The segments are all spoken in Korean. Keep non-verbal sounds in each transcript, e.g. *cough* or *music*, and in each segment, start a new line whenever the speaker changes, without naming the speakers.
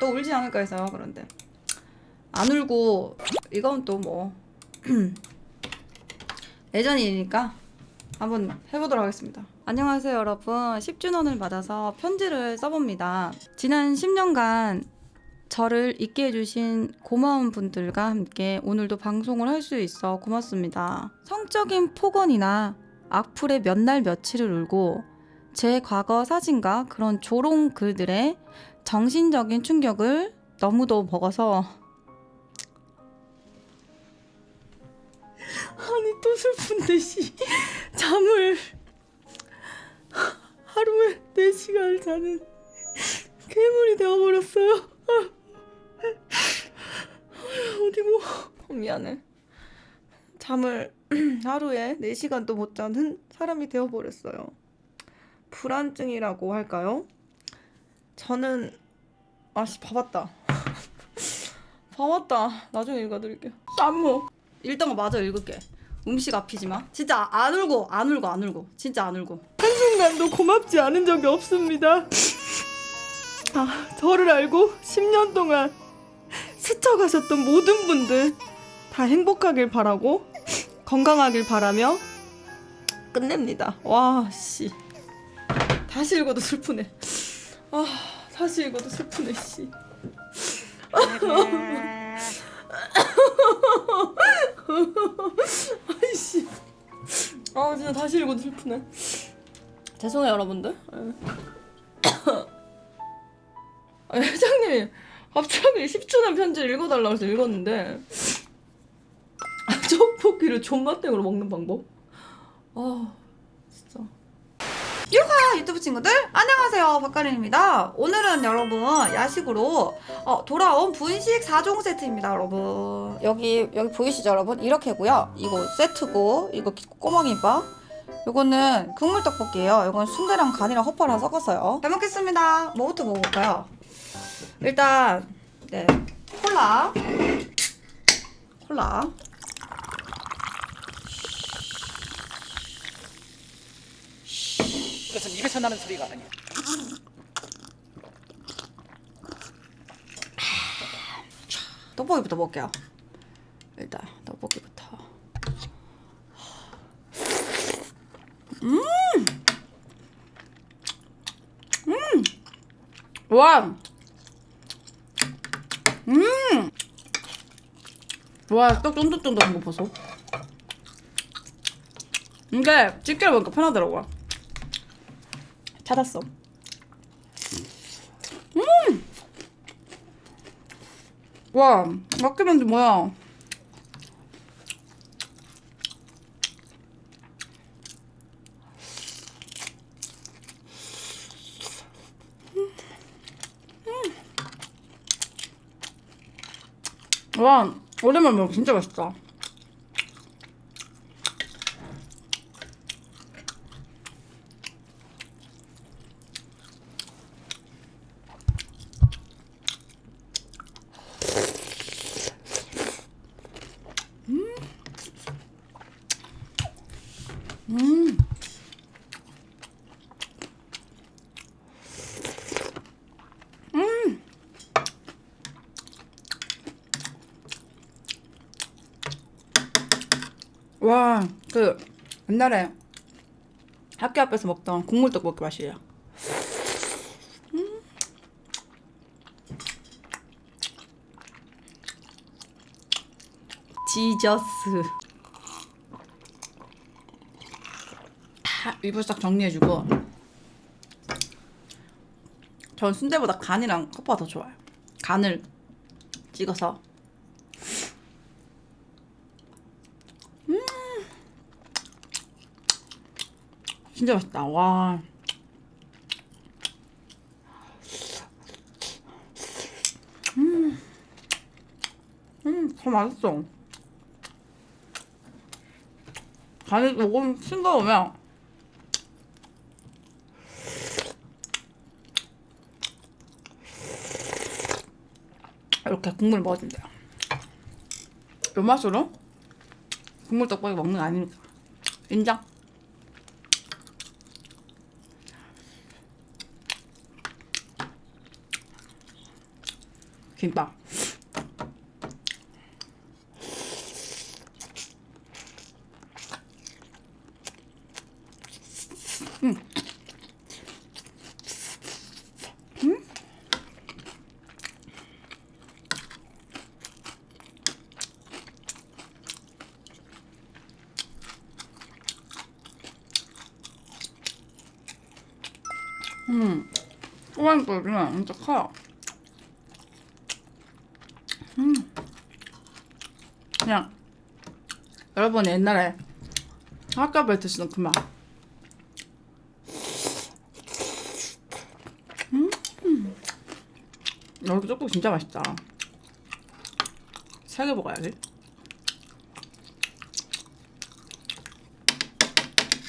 또 울지 않을까 해서요. 그런데 안 울고 이건 또 뭐 *clears throat* 예전이니까 한번 해보도록 하겠습니다. 안녕하세요 여러분 10주년을 맞아서 편지를 써봅니다. 지난 10년간 저를 있게 해주신 고마운 분들과 함께 오늘도 방송을 할 수 있어 고맙습니다. 성적인 폭언이나 악플에 몇 날 며칠을 울고 제 과거 사진과 그런 조롱 글들에 정신적인 충격을 너무도 먹어서. 아니 또 슬픈데 씨 잠을 하루에 4시간을 자는 괴물이 되어버렸어요. 어디 뭐. 미안해. 잠을 하루에 4시간도 못 자는 사람이 되어버렸어요. 불안증이라고 할까요? 저는 아씨 봐봤다. *laughs* 봐봤다. 나중에 읽어드릴게요. 쌈무. 읽던 거 마저 읽을게. 음식 앞이지만 진짜 안 울고 안 울고 안 울고. 진짜 안 울고. 한순간도 고맙지 않은 적이 없습니다. 아 저를 알고 10년 동안 스쳐가셨던 모든 분들 다 행복하길 바라고 건강하길 바라며 끝냅니다. 와 씨. 다시 읽어도 슬프네. 아 다시 읽어도 슬프네 씨. 아이씨. 아 진짜 다시 읽어도 슬프네. 죄송해요 여러분들. 아, 회장님이 갑자기 10주년 편지를 읽어달라고 해서 읽었는데. 떡볶이를 존맛 땡으로 먹는 방법? 아 진짜 유하 유튜브 친구들 안녕하세요. 박가린입니다. 오늘은 여러분 야식으로 어, 돌아온 분식 4종 세트입니다 여러분. 여기 여기 보이시죠 여러분? 이렇게고요. 이거 세트고 이거 꼬마김밥 요거는 국물 떡볶이에요. 이건 순대랑 간이랑 허파랑 섞었어요. 잘 먹겠습니다. 뭐부터 먹어볼까요? 일단 네 콜라. 콜라
그것은 입에서 나는 소리가 아니야.
떡볶이부터 먹을게요. 일단 떡볶이부터. 음, 음, 와, 음, 와, 떡 쫀득쫀득한 거 보소. 이게 집게로 먹으니까 편하더라고요. 찾았어. 와, 막히면지 뭐야? 와, 오랜만에 먹으면 진짜 맛있다. 음. 음. 와, 그 옛날에 학교 앞에서 먹던 국물 떡볶이 맛이에요. 음. 지저스. 입을 싹 정리해주고 전 순대보다 간이랑 컵밥 더 좋아요 간을 찍어서 진짜 맛있다 와 음, 음, 더 맛있어. 간이 조금 싱거우면 이렇게 국물 먹어준대요. 요 맛으로 국물 떡볶이 먹는 거 아니니까. 인정? 김밥. 음, 꼬랑꼬리는 진짜 커요. 음, 그냥 여러분 옛날에 학교에 드시던 그 맛. 음, 여기 떡국 진짜 맛있다. 세 개 먹어야지.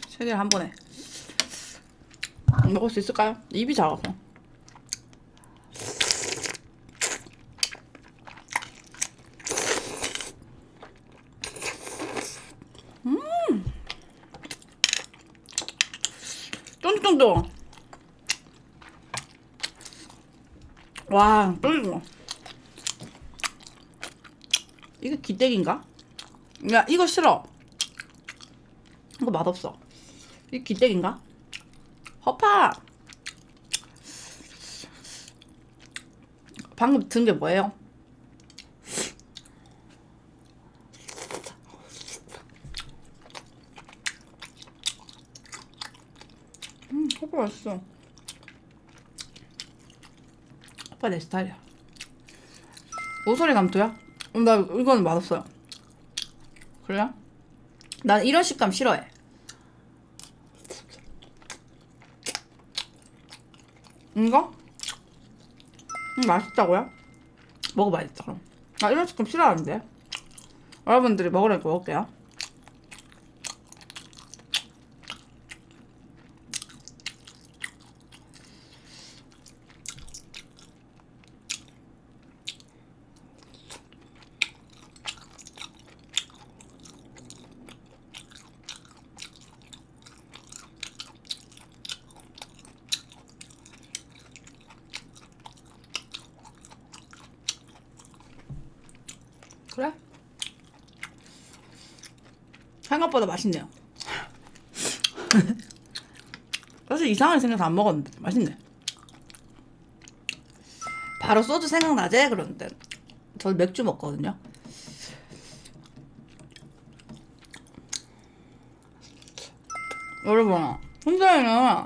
세 개를 한 번에. 먹을 수 있을까요? 입이 작아서. 음. 쫀쫀쫀. 와, 쫄깃 이게 기대기인가? 야, 이거 싫어. 이거 맛없어. 이게 기대기인가? 허파! 방금 든 게 뭐예요? 음, 허파 맛있어. 허파 내 스타일이야. 오소리 감투야? 음, 나 이거는 맛없어요. 그래요? 난 이런 식감 싫어해. 이거? 음, 맛있다고요? 먹어봐야겠다 그럼 나 이런 식감 싫어하는데 여러분들이 먹으라니까 먹을게요 그래? 생각보다 맛있네요. *laughs* 사실 이상하게 생겨서 안 먹었는데 맛있네. 바로 소주 생각나지? 그러는데 저 맥주 먹거든요. 여러분 혼자에는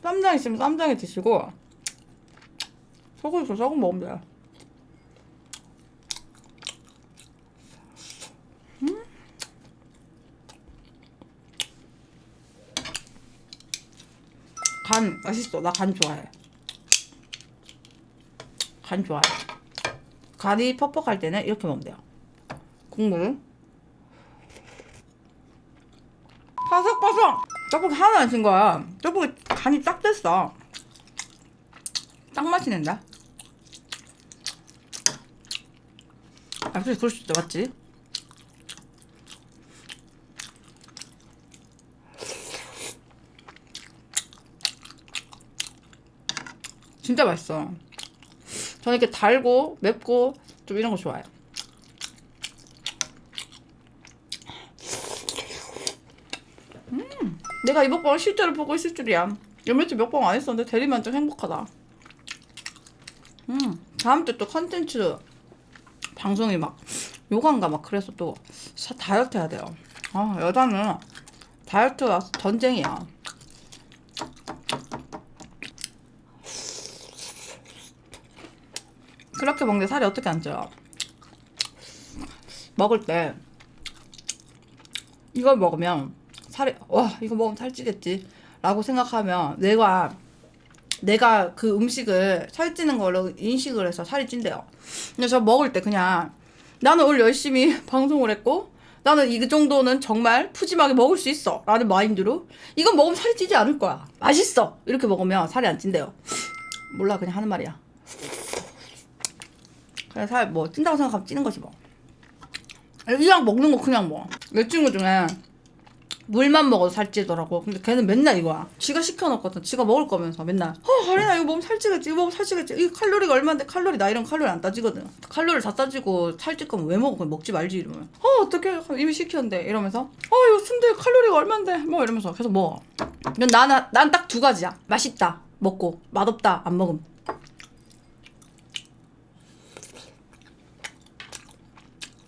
쌈장 있으면 쌈장에 드시고 소금 있으면 소금 먹으면 돼요 간 맛있어. 나 간 좋아해. 간 좋아해. 간이 퍽퍽할 때는 이렇게 먹으면 돼요. 국물. 바삭바삭. 떡볶이 하나 안쓴 거야. 떡볶이 간이 딱 됐어. 딱 맛있는데? 역시 그럴 수 있다, 맞지? 진짜 맛있어. 저는 이렇게 달고 맵고 좀 이런 거 좋아해요. 음, 내가 이 먹방을 실제로 보고 있을 줄이야. 몇몇주 먹방 안 했었는데 대리만족 행복하다. 음, 다음 주 또 컨텐츠 방송이 막 요강가 막 그래서 또 사- 다이어트 해야 돼요. 아, 여자는 다이어트가 전쟁이야. 그렇게 먹는데 살이 어떻게 안 쪄요? 먹을 때 이걸 먹으면 살이 와 이거 먹으면 살찌겠지? 라고 생각하면 내가 내가 그 음식을 살찌는 걸로 인식을 해서 살이 찐대요. 근데 저 먹을 때 그냥 나는 오늘 열심히 *laughs* 방송을 했고 나는 이 정도는 정말 푸짐하게 먹을 수 있어. 라는 마인드로 이건 먹으면 살이 찌지 않을 거야. 맛있어. 이렇게 먹으면 살이 안 찐대요. 몰라. 그냥 하는 말이야 그래 살뭐 찐다고 생각하면 찌는 거지 뭐 이왕 먹는 거 그냥 뭐 내 친구 중에 물만 먹어도 살찌더라고. 근데 걔는 맨날 이거야. 지가 시켜놓거든. 지가 먹을 거면서 맨날. 어, 가린아 이거 먹으면 살찌겠지. 이거 먹으면 살찌겠지. 이 칼로리가 얼마인데 칼로리 나 이런 칼로리 안 따지거든. 칼로리 다 따지고 살찔 거면 왜 먹어? 그냥 먹지 말지 이러면. 어 어떡해 이미 시켰는데 이러면서. 어 이거 순대 칼로리가 얼마인데 뭐 이러면서 계속 먹어. 난 나는 난 딱 두 가지야. 맛있다 먹고 맛없다 안 먹음.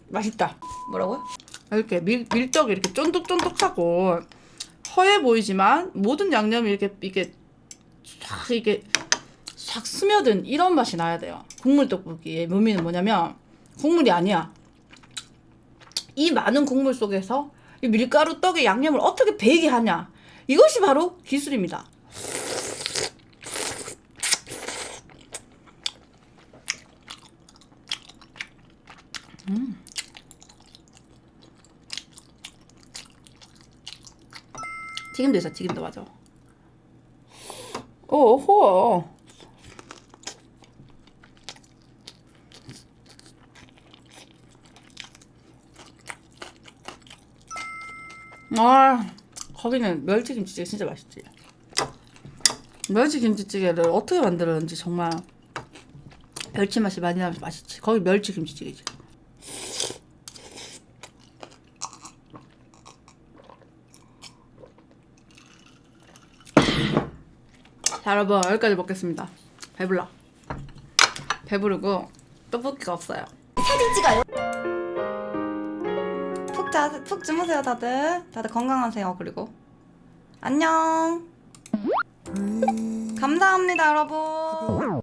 맛있다. 뭐라고요? 이렇게 밀, 밀떡이 이렇게 쫀득쫀득하고 허해 보이지만 모든 양념이 이렇게 이게 싹 이게 싹 스며든 이런 맛이 나야 돼요. 국물 떡볶이의 묘미는 뭐냐면 국물이 아니야. 이 많은 국물 속에서 이 밀가루 떡의 양념을 어떻게 배게 하냐. 이것이 바로 기술입니다. 튀김도 있어, 튀김도 맞아. 오호. 아, 거기는 멸치김치찌개 진짜 맛있지. 멸치김치찌개를 어떻게 만들었는지 정말 멸치 맛이 많이 나면서 맛있지. 거기 멸치김치찌개지. 자, 여러분 여기까지 먹겠습니다. 배불러. 배부르고 떡볶이가 없어요.
사진 찍어요.
푹 자, 푹 주무세요, 다들. 다들 건강하세요. 그리고 안녕. 감사합니다, 여러분.